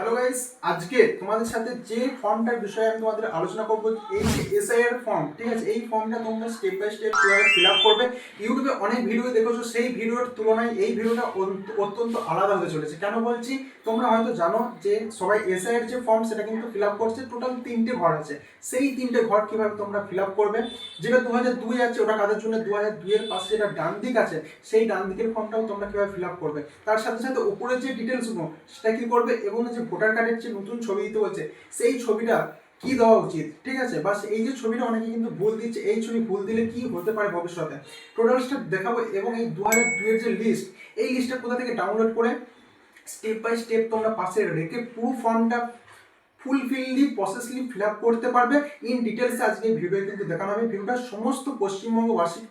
Hello guys আজকে তোমাদের সাথে যে ফর্মটার বিষয়ে আমি তোমাদের আলোচনা করব, এই যে এসআই এর ফর্ম ঠিক আছে? এই ফর্মটা তোমরা স্টেপ বাই স্টেপ কীভাবে ফিল আপ করবে? ইউটিউবে অনেক ভিডিও দেখেছ, সেই ভিডিওর তুলনায় এই ভিডিওটা অত্যন্ত আলাদা হতে চলেছে। কেন বলছি? তোমরা হয়তো জানো যে সবাই এসআই এর যে ফর্ম সেটা কিন্তু ফিল আপ করছে টোটাল তিনটে ঘর আছে। সেই তিনটে ঘর কীভাবে তোমরা ফিল আপ করবে? যেটা দু হাজার দুই আছে, ওটা কাদের জন্য? দু হাজার দুইয়ের পাশে যেটা ডান দিক আছে, সেই ডান দিকের ফর্মটাও তোমরা কীভাবে ফিল আপ করবে? তার সাথে সাথে উপরে যে ডিটেলসগুলো সেটা কি করবে? এবং যে ভোটার কার্ডের যে নতুন ছবি দিতে বলছে, সেই ছবিটা কি দেওয়া উচিত? ঠিক আছে? বাস এই যে ছবিটা অনেকে কিন্তু ভুল দিচ্ছে, এই ছবি ভুল দিলে কি হতে পারে ভবিষ্যতে? টোটালসটা দেখাবো এবং এই দু হাজার দুইয়ের যে লিস্ট এই লিস্টটা কোথা থেকে ডাউনলোড করে স্টেপ বাই স্টেপ তোমরা পাশে রেখে পুরো ফর্মটা ফুলফিললি প্রসেসলি ফিল আপ করতে পারবে। ইন ডিটেলসে আজকে ভিডিও কিন্তু দেখানো হবে। ভিডিওটা সমস্ত পশ্চিমবঙ্গবাসীর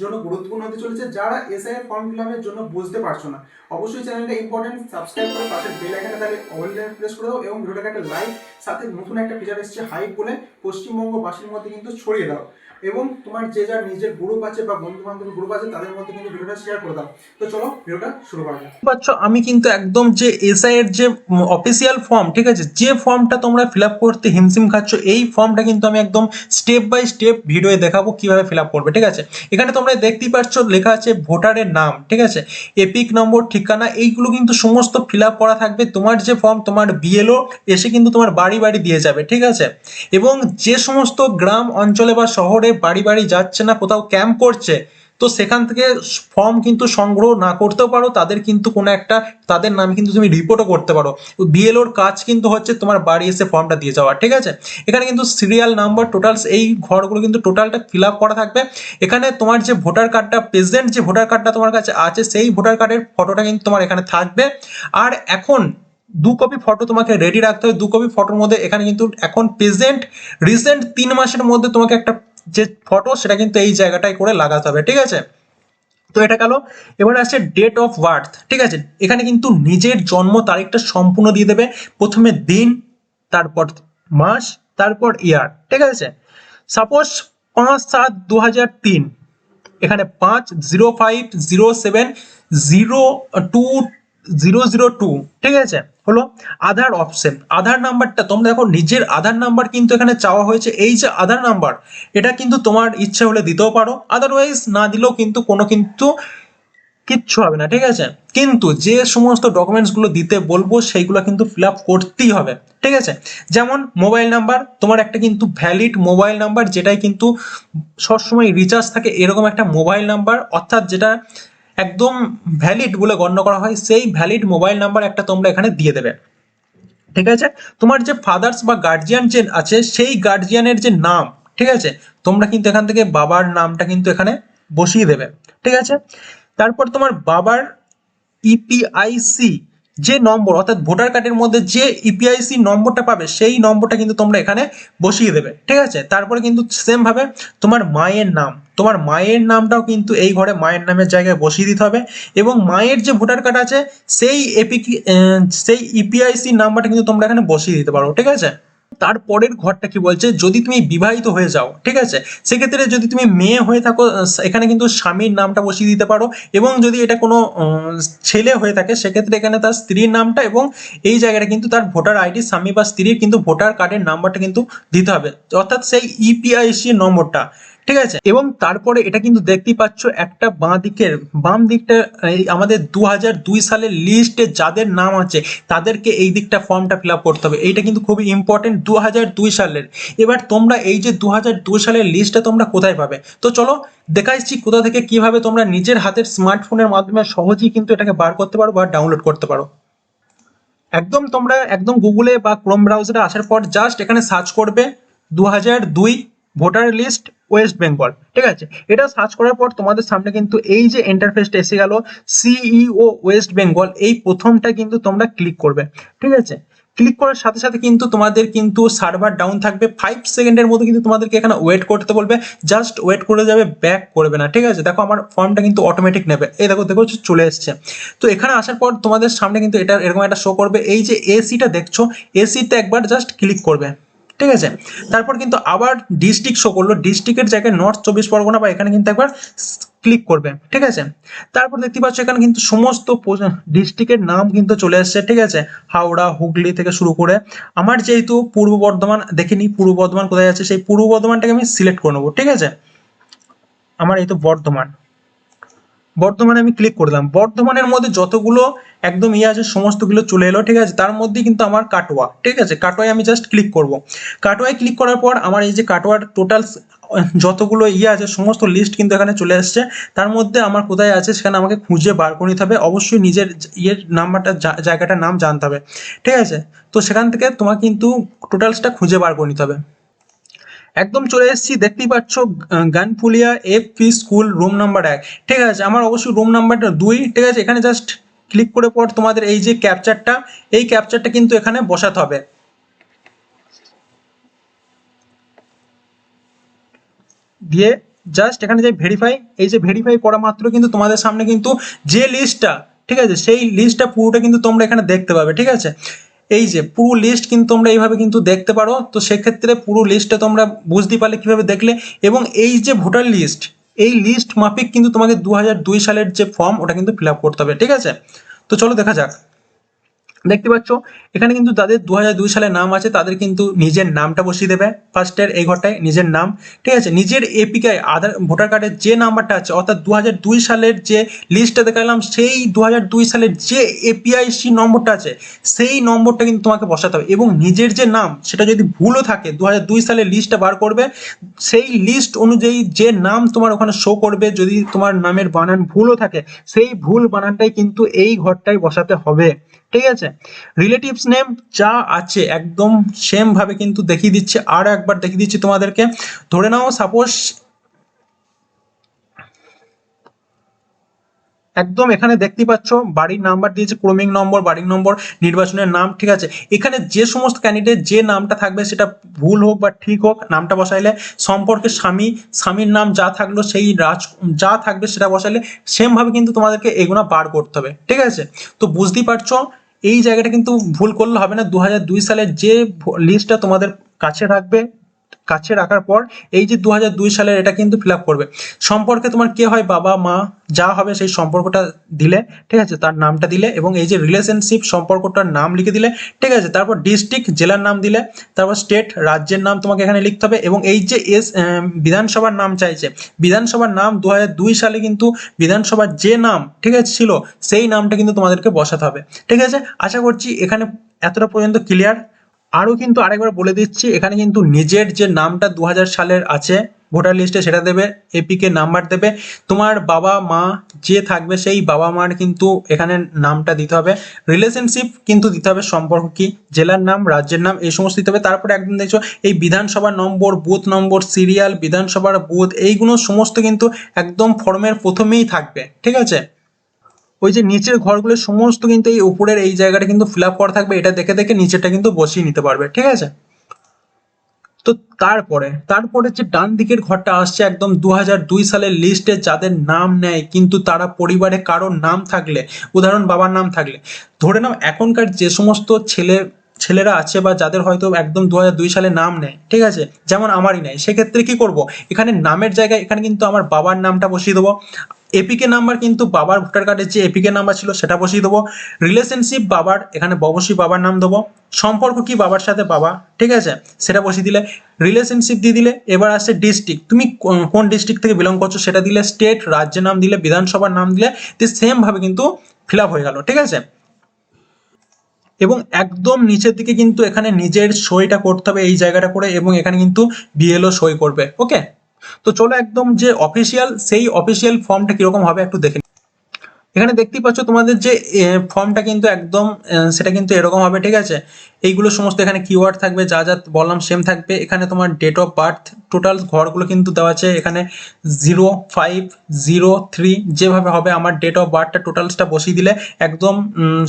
জন্য গুরুত্বপূর্ণ হতে চলেছে। যারা এসআই ফর্ম ফিল আপের জন্য বুঝতে পারছ না, অবশ্যই চ্যানেলটা ইম্পর্টেন্ট সাবস্ক্রাইব করে পাশে বেল আইকনটা তাহলে অল প্রেস করে দাও এবং ভিডিওটাকে একটা লাইক সাথে নতুন একটা ফিচার এসেছে হাইপ বলে পশ্চিমবঙ্গবাসীর মধ্যে কিন্তু ছড়িয়ে দাও। এবং তোমার যে যার নিজের গ্রুপ আছে বা বন্ধু বান্ধব গ্রুপ আছে, তাদের মধ্যে কিন্তু ভিডিওটা শেয়ার করে দাও। তো চলো, ভিডিওটা শুরু করা যাক। পাচ্ছ আমি কিন্তু একদম যে এসআই এর যে অফিসিয়াল ফর্ম ঠিক আছে? যে ফর্মটা তোমরা ফিল আপ করতে হিমশিম খাচ্ছ, এই ফর্মটা কিন্তু আমি একদম স্টেপ বাই স্টেপ ভিডিওয়ে দেখাবো কীভাবে ফিল আপ করবে, ঠিক আছে? এখানে তোমরা দেখতেই পাচ্ছ, লেখা আছে ভোটারের নাম, ঠিক আছে? এপিক নম্বর, ঠিকানা, এইগুলো কিন্তু সমস্ত ফিল আপ করা থাকবে। তোমার যে ফর্ম তোমার বিএলও এসে কিন্তু তোমার বাড়ি বাড়ি দিয়ে যাবে, ঠিক আছে? এবং যে সমস্ত গ্রাম, অঞ্চলে বা শহরে বাড়ি বাড়ি যাচ্ছে না, কোথাও ক্যাম্প করছে, তো সেখান থেকে ফর্ম কিন্তু সংগ্রহ না করতেও পারো, তাদের কিন্তু কোনো একটা, তাদের নামে কিন্তু তুমি রিপোর্টও করতে পারো। বিএলওর কাজ কিন্তু হচ্ছে তোমার বাড়ি এসে ফর্মটা দিয়ে যাওয়া, ঠিক আছে? এখানে কিন্তু সিরিয়াল নাম্বার টোটালস এই ঘরগুলো কিন্তু টোটালটা ফিল আপ করা থাকবে। এখানে তোমার যে ভোটার কার্ডটা প্রেজেন্ট যে ভোটার কার্ডটা তোমার কাছে আছে, সেই ভোটার কার্ডের ফটোটা কিন্তু তোমার এখানে থাকবে। আর এখন দু কপি ফটো তোমাকে রেডি রাখতে হবে, দু কপি ফটোর মধ্যে এখানে কিন্তু এখন প্রেজেন্ট রিসেন্ট তিন মাসের মধ্যে তোমাকে একটা যে ফটো সেটা কিন্তু এই জায়গাটায় করে লাগাতে হবে, ঠিক আছে? তো এটা গেল। এবার আসছে ডেট অফ বার্থ ঠিক আছে? এখানে কিন্তু নিজের জন্ম তারিখটা সম্পূর্ণ দিয়ে দেবে। প্রথমে দিন, তারপর মাস, তারপর ইয়ার ঠিক আছে? সাপোজ পাঁচ সাত দু হাজার তিন, এখানে পাঁচ zero five zero seven zero two, zero zero two, ঠিক আছে? হলো আধার অপশন আধার নাম্বারটা তোমরা দেখো, নিজের আধার নাম্বার কিন্তু এখানে চাওয়া হয়েছে। এই যে আধার নাম্বার এটা কিন্তু তোমার ইচ্ছে হলে দিতেও পারো। আদারওয়াইজ না দিলেও কিন্তু কোনো কিন্তু কিচ্ছু হবে না, ঠিক আছে? কিন্তু যে সমস্ত ডকুমেন্টসগুলো দিতে বলব, সেইগুলো কিন্তু ফিল আপ করতেই হবে, ঠিক আছে? যেমন মোবাইল নাম্বার তোমার একটা কিন্তু ভ্যালিড মোবাইল নাম্বার যেটাই কিন্তু সবসময় রিচার্জ থাকে, এরকম একটা মোবাইল নাম্বার অর্থাৎ যেটা একদম ভ্যালিড বলে গণ্য করা হয়, সেই ভ্যালিড মোবাইল নাম্বার একটা তোমরা এখানে দিয়ে দেবে। ঠিক আছে? তোমার যে ফাদার্স বা গার্জিয়ান যে আছে, সেই গার্জিয়ানের যে নাম, ঠিক আছে? তোমরা কিন্তু এখান থেকে বাবার নামটা কিন্তু এখানে বসিয়ে দেবে। ঠিক আছে? তারপর তোমার বাবার ইপিআইসি যে নম্বর, অর্থাৎ ভোটার কার্ডের মধ্যে যে ইপিআইসি নম্বরটা পাবে, সেই নম্বরটা কিন্তু তোমরা এখানে বসিয়ে দেবে, ঠিক আছে? তারপরে কিন্তু সেমভাবে তোমার মায়ের নাম, তোমার মায়ের নামটাও কিন্তু এই ঘরে মায়ের নামের জায়গায় বসিয়ে দিতে হবে এবং মায়ের যে ভোটার কার্ড আছে, সেই এপি সেই ইপিআইসি নাম্বারটা কিন্তু তোমরা এখানে বসিয়ে দিতে পারো, ঠিক আছে? তারপরের ঘরটা কি বলছে? যদি তুমি বিবাহিত হয়ে যাও, ঠিক আছে? সেক্ষেত্রে যদি তুমি মেয়ে হয়ে থাকো এখানে কিন্তু স্বামীর নামটা বসিয়ে দিতে পারো এবং যদি এটা কোনো ছেলে হয়ে থাকে, সেক্ষেত্রে এখানে তার স্ত্রীর নামটা এবং এই জায়গাটা কিন্তু তার ভোটার আইডি, স্বামী বা স্ত্রীর কিন্তু ভোটার কার্ডের নাম্বারটা কিন্তু দিতে হবে। অর্থাৎ সেই E ইপিআইসি নম্বরটা। ঠিক আছে? এবং তারপরে এটা কিন্তু দেখতেই পাচ্ছ, একটা বাঁ দিকের, বাম দিকটা আমাদের দু দুই সালের লিস্টে যাদের নাম আছে, তাদেরকে এই দিকটা ফর্মটা ফিল আপ করতে হবে। এইটা কিন্তু খুবই ইম্পর্টেন্ট দু দুই সালের। এবার তোমরা এই যে দু দুই সালের লিস্টটা তোমরা কোথায় পাবে? তো চলো দেখাইছি কোথা থেকে কীভাবে তোমরা নিজের হাতের স্মার্টফোনের মাধ্যমে সহজেই কিন্তু এটাকে বার করতে পারো বা ডাউনলোড করতে পারো। একদম তোমরা, একদম গুগলে বা ক্রোম ব্রাউজারে আসার পর জাস্ট এখানে সার্চ করবে দু দুই ভোটার লিস্ট ওয়েস্ট বেঙ্গল, ঠিক আছে? এটা সার্চ করার পর তোমাদের সামনে কিন্তু এই যে ইন্টারফেসটা এসে গেল সিইও ওয়েস্ট বেঙ্গল, এই প্রথমটা কিন্তু তোমরা ক্লিক করবে, ঠিক আছে? ক্লিক করার সাথে সাথে কিন্তু তোমাদের কিন্তু সার্ভার ডাউন থাকবে ফাইভ সেকেন্ডের মধ্যে কিন্তু তোমাদেরকে এখানে ওয়েট করতে বলবে জাস্ট ওয়েট করে যাবে ব্যাক করবে না, ঠিক আছে? দেখো আমার ফর্মটা কিন্তু অটোমেটিক নেবে, এই দেখো দেখো, চলে এসছে। তো এখানে আসার পর তোমাদের সামনে কিন্তু এটা এরকম একটা শো করবে, এই যে এসিটা দেখছ এসিতে একবার জাস্ট ক্লিক করবে। ঠিক আছে? তারপর কিন্তু আবার ডিস্ট্রিক্ট শো করল। ডিস্ট্রিক্টের জায়গায় নর্থ চব্বিশ পরগনা বা এখানে কিন্তু একবার ক্লিক করবে। ঠিক আছে? তারপর দেখতে পাচ্ছ এখানে কিন্তু সমস্ত ডিস্ট্রিক্টের নাম কিন্তু চলে এসেছে। ঠিক আছে? হাওড়া, হুগলি থেকে শুরু করে। আমার যেহেতু পূর্ব বর্ধমান দেখিনি, পূর্ব বর্ধমান কোথায় আছে? সেই পূর্ব বর্ধমানটাকে আমি সিলেক্ট করে নেব। ঠিক আছে? আমার এই তো বর্ধমান। বর্ধমানে আমি ক্লিক করলাম। বর্ধমানের মধ্যে যতগুলো একদম ইয়ে আছে, সমস্তগুলো চলে এলো, ঠিক আছে? তার মধ্যে কিন্তু আমার কাটোয়া, ঠিক আছে? কাটোয়ায় আমি জাস্ট ক্লিক করব। কাটোয়ায় ক্লিক করার পর আমার এই যে কাটোয়ার টোটাল যতগুলো ইয়ে আছে, সমস্ত লিস্ট কিন্তু এখানে চলে এসছে। তার মধ্যে আমার কোথায় আছে, সেখানে আমাকে খুঁজে বার করে নিতে হবে। অবশ্যই নিজের ইয়ের নাম্বারটা জায়গাটার নাম জানতে হবে, ঠিক আছে? তো সেখান থেকে তোমার কিন্তু টোটালসটা খুঁজে বার করে নিতে হবে। একদম চলে এসেছি, দেখতেই পাচ্ছ Ganphulia F P school room number এক। ঠিক আছে, আমার অবশ্যই রুম নাম্বারটা দুই। ঠিক আছে, এখানে জাস্ট ক্লিক করে পর তোমাদের এই যে ক্যাপচারটা এই ক্যাপচারটা কিন্তু এখানে বসাতে হবে। দিয়ে জাস্ট এখানে যে ভেরিফাই এই যে ভেরিফাই করা মাত্র কিন্তু তোমাদের সামনে কিন্তু যে লিস্টটা ঠিক আছে, সেই লিস্টটা পুরোটা কিন্তু তোমরা এখানে দেখতে পাবে, ঠিক আছে? এই যে পুরো লিস্ট কিন্তু তোমরা এইভাবে কিন্তু দেখতে পারো। তো সেক্ষেত্রে পুরো লিস্টটা তোমরা বুঝতে পারলে কীভাবে দেখলে এবং এই যে ভোটার লিস্ট এই লিস্ট মাফিক কিন্তু তোমাকে দু সালের যে ফর্ম ওটা কিন্তু ফিল করতে হবে, ঠিক আছে? তো চলো দেখা যাক। দেখতে পাচ্ছ, এখানে কিন্তু যাদের দু সালে নাম আছে, তাদের কিন্তু নিজের নামটা বসিয়ে দেবে। ফার্স্টের এই ঘরটায় নিজের নাম, ঠিক আছে? নিজের এপিকায় আধার ভোটার কার্ডের যে নাম্বারটা আছে, অর্থাৎ দু সালের যে লিস্টটা দেখালাম, সেই দু সালের যে এপিআইসি নম্বরটা আছে, সেই নম্বরটা কিন্তু তোমাকে বসাতে হবে। এবং নিজের যে নাম, সেটা যদি ভুলও থাকে দু সালের লিস্টটা বার করবে, সেই লিস্ট অনুযায়ী যে নাম তোমার ওখানে শো করবে, যদি তোমার নামের বানান ভুলও থাকে, সেই ভুল বানানটাই কিন্তু এই ঘরটায় বসাতে হবে। ঠিক আছে? রিলেটিভস নেম যা আছে, একদম সেম ভাবে কিন্তু দেখিয়ে দিচ্ছে, আর একবার দেখিয়ে দিচ্ছি তোমাদেরকে। ধরে নাও সাপোজ একদম এখানে দেখতে পাচ্ছ, বাড়ির নাম্বার দিয়েছে ক্রমিক নম্বর বাড়ির নম্বর নির্বাচনের নাম, ঠিক আছে? এখানে যে সমস্ত ক্যান্ডিডেট যে নামটা থাকবে সেটা ভুল হোক বা ঠিক হোক, নামটা বসাইলে সম্পর্কে স্বামী, স্বামীর নাম যা থাকল সেই রাজ, যা থাকবে সেটা বসাইলে সেমভাবে কিন্তু তোমাদেরকে এগুলো বার করতে হবে, ঠিক আছে? তো বুঝতেই পারছ এই জায়গাটা কিন্তু ভুল করলে হবে না। দু সালের যে লিস্টটা তোমাদের কাছে রাখবে কাছে রাখার পর এই যে দু সালের এটা কিন্তু ফিল করবে। সম্পর্কে তোমার কে হয় বাবা, মা, যা হবে সেই সম্পর্কটা দিলে, ঠিক আছে? তার নামটা দিলে এবং এই যে রিলেশনশিপ সম্পর্কটার নাম লিখে দিলে, ঠিক আছে? তারপর ডিস্ট্রিক্ট জেলার নাম দিলে, তারপর স্টেট রাজ্যের নাম তোমাকে এখানে লিখতে হবে এবং এই যে এস বিধানসভার নাম চাইছে, বিধানসভার নাম দু সালে কিন্তু বিধানসভার যে নাম, ঠিক আছে, ছিল, সেই নামটা কিন্তু তোমাদেরকে বসাতে হবে, ঠিক আছে? আশা করছি এখানে এতটা পর্যন্ত ক্লিয়ার আরও কিন্তু আরেকবার বলে দিচ্ছি, এখানে কিন্তু নিজের যে নামটা দু হাজার সালের আছে, ভোটার লিস্টে সেটা দেবে এপিকে নাম্বার দেবে। তোমার বাবা, মা যে থাকবে সেই বাবা, মার কিন্তু এখানে নামটা দিতে হবে। রিলেশনশিপ কিন্তু দিতে হবে, সম্পর্ক কি, জেলার নাম, রাজ্যের নাম, এই সমস্ত দিতে হবে। তারপরে একদম দেখছ, এই বিধানসভার নম্বর, বুথ নম্বর, সিরিয়াল, বিধানসভার বুথ, এইগুলো সমস্ত কিন্তু একদম ফর্মের প্রথমেই থাকবে, ঠিক আছে? ওই যে নিচের ঘরগুলো সমস্ত কিন্তু এই উপরের এই জায়গাটা কিন্তু ফিল আপ করা থাকবে, এটা দেখে দেখে নিচেরটা কিন্তু বসিয়ে নিতে পারবে, ঠিক আছে? তো তারপরে তারপরে যে ডান দিকের ঘরটা আসছে একদম দু দুই সালের লিস্টে যাদের নাম নেয় কিন্তু তারা পরিবারে কারোর নাম থাকলে, উদাহরণ বাবার নাম থাকলে, ধরে নাও এখনকার যে সমস্ত ছেলে, ছেলেরা আছে বা যাদের হয়তো একদম দু দুই সালে নাম নেয় ঠিক আছে? যেমন আমারই নেয় সেক্ষেত্রে কি করব? এখানে নামের জায়গায় এখানে কিন্তু আমার বাবার নামটা বসিয়ে দেবো। এপিকে নাম্বার কিন্তু বাবার ভোটার কার্ডের যে এপিকে নাম্বার ছিল সেটা বসিয়ে দেবো। রিলেশনশিপ বাবার, এখানে অবশ্যই বাবার নাম দেবো। সম্পর্ক কি বাবার সাথে? বাবা। ঠিক আছে? সেটা বসিয়ে দিলে। রিলেশনশিপ দিয়ে দিলে। এবার আসছে ডিস্ট্রিক্ট তুমি কোন- ডিস্ট্রিক্ট থেকে বিলং করছ সেটা দিলে স্টেট রাজ্যের নাম দিলে, বিধানসভার নাম দিলে সেম ভাবে কিন্তু ফিল আপ হয়ে গেল। ঠিক আছে? এবং একদম নিচের দিকে কিন্তু এখানে নিজের সইটা করতে হবে এই জায়গাটা করে এবং এখানে কিন্তু বিএলও সই করবে। ওকে তো চলো একদম যে অফিসিয়াল সেই অফিসিয়াল ফর্মটা কীরকম হবে একটু দেখে। এখানে দেখতেই পাচ্ছ তোমাদের যে ফর্মটা কিন্তু একদম সেটা কিন্তু এরকম হবে, ঠিক আছে এইগুলো সমস্ত এখানে কিওয়ার্ড থাকবে, যা যা বললাম সেম থাকবে। এখানে তোমার ডেট অফ বার্থ টোটাল ঘরগুলো কিন্তু দেওয়া আছে এখানে জিরো ফাইভ জিরো থ্রি যেভাবে হবে আমার ডেট অফ বার্থটা টোটালসটা বসিয়ে দিলে, একদম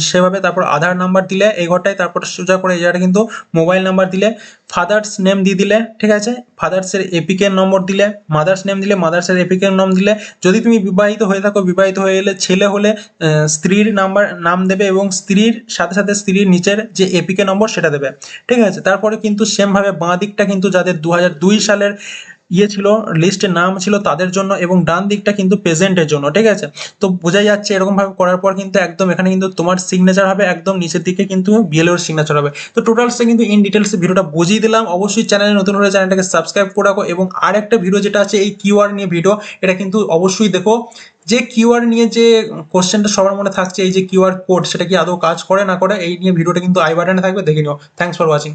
সেভাবে তারপর আধার নাম্বার দিলে, এই ঘরটায় তারপর সোজা করে এই জায়গাটা কিন্তু মোবাইল নাম্বার দিলে ফাদার্স নেম দিয়ে দিলে, ঠিক আছে? ফাদার্সের এপিকের নম্বর দিলে মাদার্স নেম দিলে মাদার্সের এপিকের নাম দিলে, যদি তুমি বিবাহিত হয়ে থাকো, বিবাহিত হয়ে গেলে ছেলে হলে স্ত্রীর নাম্বার নাম দেবে এবং স্ত্রীর, সাথে সাথে স্ত্রীর নিচের যে এপিকে নম্বর সেটা দেবে। ঠিক আছে? তারপরে কিন্তু সেমভাবে বাঁ দিকটা কিন্তু যাদের দু সালের ইয়ে ছিল লিস্টের নাম ছিল তাদের জন্য এবং ডান দিকটা কিন্তু প্রেজেন্টের জন্য, ঠিক আছে? তো বোঝাই যাচ্ছে এরকম ভাবে করার পর কিন্তু একদম এখানে কিন্তু তোমার সিগনেচার হবে, একদম নিচের দিকে কিন্তু বিএলওর সিগনেচার হবে। তো টোটালসটা কিন্তু ইন ডিটেলস ভিডিওটা বুঝিয়ে দিলাম। অবশ্যই চ্যানেলে নতুন হলে চ্যানেলটাকে সাবস্ক্রাইব করে রাখো এবং আর একটা ভিডিও যেটা আছে, এই কিউআর নিয়ে ভিডিও এটা কিন্তু অবশ্যই দেখো। যে কিউআর নিয়ে যে কোশ্চেনটা সবার মনে থাকছে, এই যে কিউআর কোড সেটা কি আদৌ কাজ করে না করে, এই নিয়ে ভিডিওটা কিন্তু আই বাটনে থাকবে, দেখে নিও। Thanks for watching